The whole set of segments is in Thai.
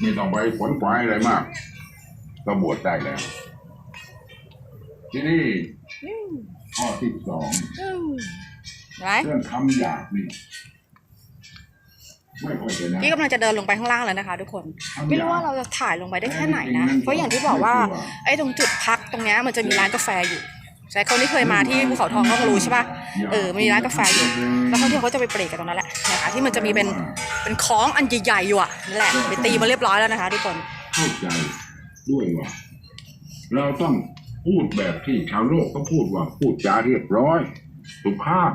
ไม่ต้องไปขวนขวายอะไรมาก ก็บวชได้แล้ว ที่นี่ข้อที่สองไหนเรื่องคำหยาบนี่ไม่ค่อยจะนะพี่กำลังจะเดินลงไปข้างล่างแล้วนะคะ ทุกคนคำหยาบไม่รู้ว่าเราจะถ่ายลงไปได้แค่ไหนนะ เพราะอย่างที่บอกว่าไอ้ตรงจุดพักตรงเนี้ยมันจะมีร้านกาแฟอยู่ ใช่คนที่เคยมาที่ภูเขาทองเขาก็รู้ใช่ป่ะเออมีร้านกาแฟอยู่แล้วเขาเที่ยวเขาจะไปเปรกกันตรงนั้นแหละนะคะที่มันจะมีเป็นเป็นคล้องอันใหญ่ๆอยู่อะนั่นแหละไปตีมาเรียบร้อยแล้วนะคะทุกคนเข้าใจด้วยว่าเราต้องพูดแบบที่ชาวโลกเขาพูดว่าพูดจาเรียบร้อย สุภาพ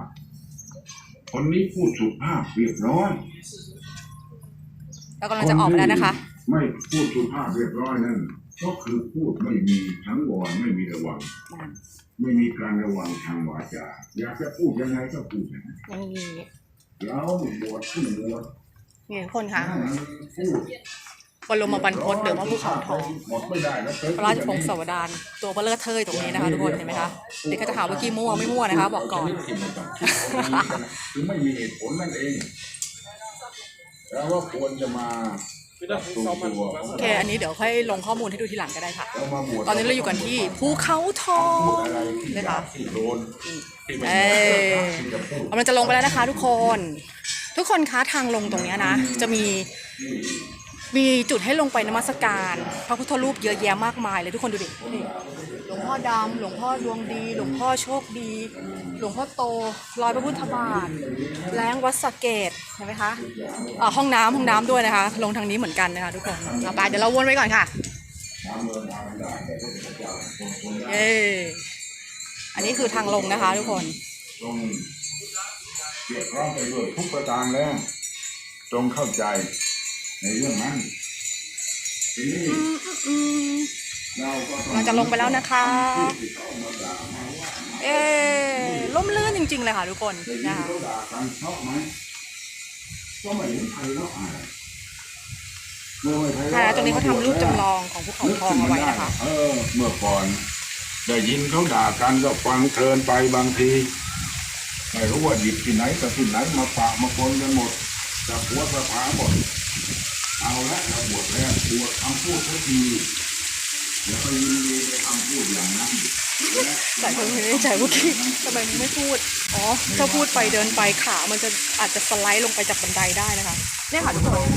คนนี้พูดสุภาพเรียบร้อยเรากำลังจะออกไปแล้วนะคะ ไม่พูดสุภาพเรียบร้อยนั่นก็คือพูดไม่มีทั้งวรไม่มีระวัง ไม่มีการระวังทางวาจาอยากจะพูดยังไงก็พูดอย่างนั้นนี่เราบวชขึ้นบวชนี่ทุกคนค่ะพูดบรมบรรพตหรือว่าภูเขาทองหมดไม่ได้แล้วพระราชพงศาวดารตัวเบลเลอร์เทยตรงนี้นะคะทุกคนเห็นไหมคะเด็กก็จะหาว่ากี้มั่วไม่มั่วนะคะ บอกก่อนคือไม่มีเหตุผลนั่นเอง แล้วว่าควรจะมาปรับปรุงตัว โอเคอันนี้เดี๋ยวค่อยลงข้อมูลให้ดูทีหลังก็ได้ค่ะเรามาบวชตอนนี้เราอยู่กันที่ภูเขาทอพูดงอะไรที่นะคะที่โดนที่ไม่เอ้ยที่จะพูดกำลังจะลงไปแล้วนะคะ ทุกคน ทุกคนคะทางลงตรงเนี้ยนะ จะมี มีจุดให้ลงไปนมัสการ พระพุทธรูปเยอะแยะมากมายเลยทุกคนดูดินี่หลวงพ่อดำหลวงพ่อดวงดี หลวงพ่อโชคดี หลวงพ่อโตรอยพระพุทธบาทแรงวัดสะเกตเห็นไหมคะอ่าห้องน้ำห้องน้ำด้วยนะคะ ลงทางนี้เหมือนกันนะคะทุกคนเอาไปเดี๋ยวเราวนไว้ก่อนค่ะเดินทางไม่ได้แต่พระพุทธเจ้าคนคนได้เย้อันนี้คือทางลงนะคะ ทุกคนจงเกี่ยวข้องไปด้วยทุกประการแล้วจงเข้าใจ ในเรื่องนั้นทีนี้อืมเราก็ต้องเราจะลงไปแล้วนะคะ ที่เขามาด่ามาว่าเอ๊ล่มลื่นจริง ๆ เลยค่ะทุกคนได้ยินนะคะเขาด่ากันชอบไหมก็ไม่เห็นใครแล้วอะไรเมื่อไม่ไพเราะค่ะตรงนี้เขาทำรูปจำลองของภูเขาทองเอาไว้นะคะ เออ เมื่อก่อน ได้ยินเขาด่ากันก็ฟังเพลินไปบางทีไม่รู้ว่าหยิบที่ไหนกับที่ไหนมาปะมาปนกันหมดจับหัวสะพาหมด เอาละเราบวชแล้วบวชคำพูดสักทีแล้วก็ยินดีในคำพูดอย่างนั้นและหลายคนไม่ได้ใจว่ากี้ทำไมไม่พูด อ๋อ ถ้าพูดไปเดินไปขามันจะอาจจะสไลด์ลงไปจากบันไดได้นะคะเนี่ยค่ะทุกคน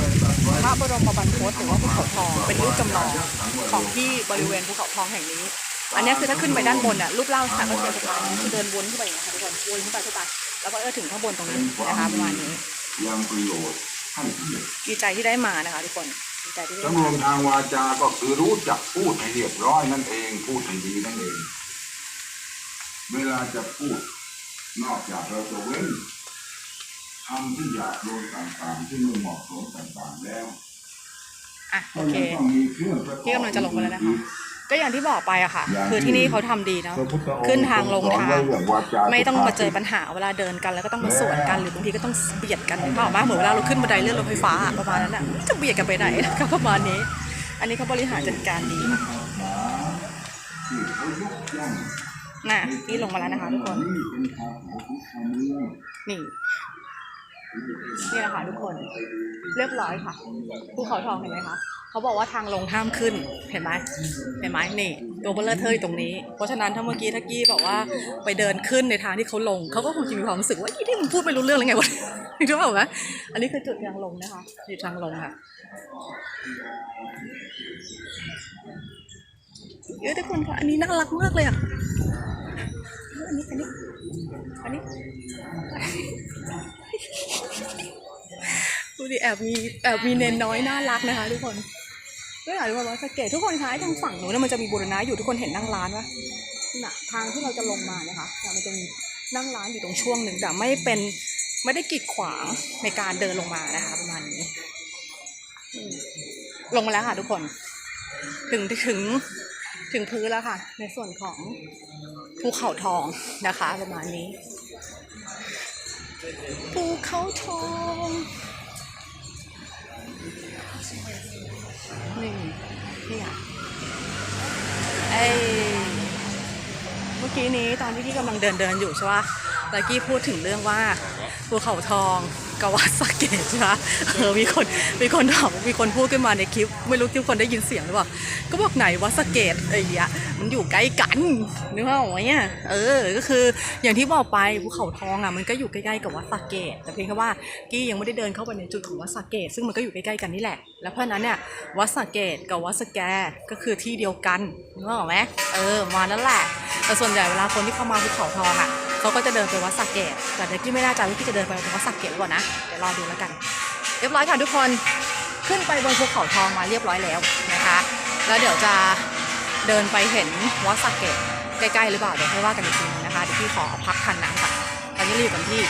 พระบรมบรรพตหรือว่าภูเขาทองเป็นรูปจำลองของที่บริเวณภูเขาทองแห่งนี้ อันนี้คือถ้าขึ้นไปด้านบนอะรูปร่างลักก็จะเป็นประมาณนี้คือเดินวนขึ้นไปอย่างนี้ค่ะทุกคนวนขึ้นไปขึ้นไปแล้วก็เออถึงข้างบนตรงนี้นะคะประมาณนี้ยังประโยชน์ ให้เกียรติดีใจที่ได้มานะคะทุกคนดีใจที่ได้สำรมาวมทางวาจาก็คือรู้จักพูดให้เรียบร้อยนั่นเอง พูดให้ดีนั่นเอง เวลาจะพูด นอกจากเราจะเว้นคำที่หยาบโลนต่างๆ ที่ไม่เหมาะสมต่างๆแล้วอะก็โอเคยังต้องมีเครื่องประกอบ พี่กำลังจะลงไปแล้วนะคะ ก็อย่างที่บอกไปอะค่ะอย่างคือที่นี่เขาทำดีเนาะพระพุทธองค์ขึ้นทางลงสอนทางไว้เรื่องวาจาไม่ต้องมาเจอสุภพปัญหาเวลาเดินกันแล้วก็ต้องมาสวนกันหรือบางทีก็ต้องเบียดกันเข้าออกมาเหมือนเวลาเราขึ้นบันไดเลื่อนรถไฟฟ้าอะประมาณนั้นอะจะเบียดกันไปไหนก็ประมาณนี้ อันนี้เขาบริหารจัดการดีที่เขายกย่องน่ะนี่ลงมาแล้วนะคะทุกคนนี่เป็นทางของพุทธเมืองนี่นี่แหละค่ะทุกคน เรียบร้อยค่ะภูเขาทองเห็นไหมคะ เขาบอกว่าทางลงห้ามขึ้น เห็นไหมเห็นไหมนี่ ตัวเบลเลอร์เทยตรงนี้ เพราะฉะนั้นถ้าเมื่อกี้ถ้ากี้บอกว่าไปเดินขึ้นในทางที่เขาลง เขาก็คงจะมีความรู้สึกว่าอีที่มึงพูดไม่รู้เรื่องเลยไงวะรู้เปล่าไหมอันนี้คือจุดทางลงนะคะจุดทางลงค่ะเยอะทุกคนค่ะ อันนี้น่ารักมากเลยอะ อันนี้ อันนี้ อันนี้ ดูดิแอบมีแอบมีเนนน้อยน่ารักนะคะ ทุกคนก็อยากรู้ว่าร้อยสะเกตทุกคนคะไอ้ทางฝั่งนู้นนะมันจะมีบูรณะอยู่ทุกคนเห็นนั่งร้านปะน่ะทางที่เราจะลงมานะคะเนี่ยมันจะมีนั่งร้านอยู่ตรงช่วงหนึ่งแต่ไม่เป็นไม่ได้กีดขวางในการเดินลงมานะคะ ประมาณนี้อืมลงมาแล้วค่ะ ทุกคน ถึงถึงถึงพื้นแล้วค่ะ ในส่วนของภูเขาทองนะคะ ประมาณนี้ภูเขาทอง นี่นี่อะไอเมื่อกี้นี้ตอนที่พี่กำลังเดินเดินอยู่ใช่ปะ ตะกี้พูดถึงเรื่องว่าภูเขาทองกวัดสเกดใช่ไหมเออมีคนมีคนถามมีคนพูดขึ้นมาในคลิป ไม่รู้ทุกคนได้ยินเสียงหรือเปล่าก็บอกไหนวัดสเกดไอ้เหี้ยมันอยู่ใกล้กันนึกว่าไหมอะเออก็คืออย่างที่บอกไปภูเขาทองอะมันก็อยู่ใกล้ๆกับวัดสเกดแต่เพียงแค่ว่ากี้ยังไม่ได้เดินเข้าไปในจุดของวัดสเกดซึ่งมันก็อยู่ใกล้ๆกันนี่แหละ แล้วเพราะนั้นเนี่ยวัดสเกดกับวัดสแกก็คือที่เดียวกันนึกว่าไหมเออมานั่นแหละแต่ส่วนใหญ่เวลาคนที่เข้ามาภูเขาทองอะ เขาก็จะเดินไปวัดสักเกตแต่เดี๋ยวกี้ไม่แน่ใจว่าพี่จะเดินไปวัดสักเกตหรือเปล่านะเดี๋ยวรอดูแล้วกัน เรียบร้อยค่ะทุกคนขึ้นไปบนภูเขาทองมาเรียบร้อยแล้วนะคะ แล้วเดี๋ยวจะเดินไปเห็นวัดสักเกตใกล้ๆหรือเปล่าเดี๋ยวค่อยว่ากันอีกทีนึงนะคะเดี๋ยวพี่ขอพักทันน้ำก่อนตอนนี้รีบกันที่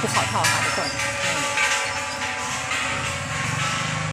ภูเขาทองค่ะทุกคน